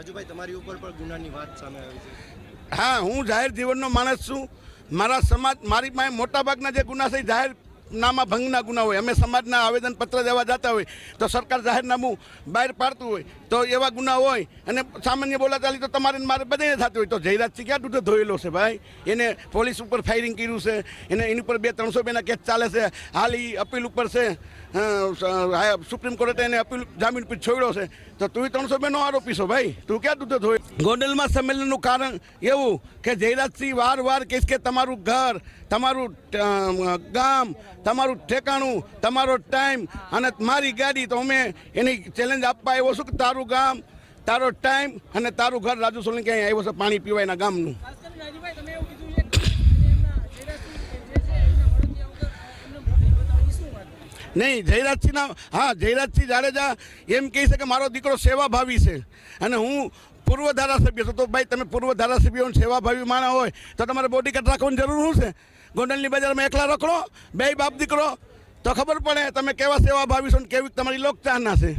રાજુભાઈ, તમારી ઉપર પણ ગુનાની વાત સામે આવી છે. હા, હું જાહેર જીવનનો માણસ છું. મારા સમાજ, મારી પાસે મોટાભાગના જે ગુના છે જાહેર નામા ભંગના ગુના હોય, અમે સમાજના આવેદનપત્ર દેવા જતા હોય, તો સરકાર જાહેરનામું બહાર પાડતું હોય, તો એવા ગુના હોય, અને સામાન્ય બોલાચાલી તો તમારે મારે બધાને થતી હોય, તો જયરાજસિંહ ક્યાં તૂટે ધોયેલો છે ભાઈ? એને પોલીસ ઉપર ફાયરિંગ કર્યું છે, એને એની ઉપર બે ત્રણસો બેના કેસ ચાલે છે, હાલ એ અપીલ ઉપર છે સુપ્રીમ કોર્ટે એને અપીલ જામીન પર છોડ્યો છે, તો તું ત્રણસો બેનો આરોપી છો ભાઈ? તું ક્યાં તૂટે ધોય ગોંડલમાં સંમેલનનું કારણ એવું કે જયરાજસિંહ વાર વાર કહીશ કે તમારું ઘર, તમારું ગામ તમારું ઠેકાણું, તમારો ટાઈમ અને મારી ગાડી તો અમે એની ચેલેન્જ આપવા આવ્યો છું કે તારું ગામ, તારો ટાઈમ અને તારું ઘર રાજુ સોલંકી અહીં આવ્યો છે પાણી પીવા એના ગામનું. નહીં, જયરાજસિંહના, હા, જયરાજસિંહ જાડેજા એમ કહે છે કે મારો દીકરો સેવાભાવી છે. અને હું પૂર્વ ધારાસભ્ય છું. તો ભાઈ, તમે પૂર્વ ધારાસભ્યો સેવાભાવી માણા હોય તો તમારે બોડી કાર્ડ રાખવાની જરૂર શું છે? ગોંડલની બજારમાં એકલા રખડો બે બાપ દીકરો. તો ખબર પડે તમે કેવા સેવાભાવી છો ને કેવી તમારી લોકચાહના છે.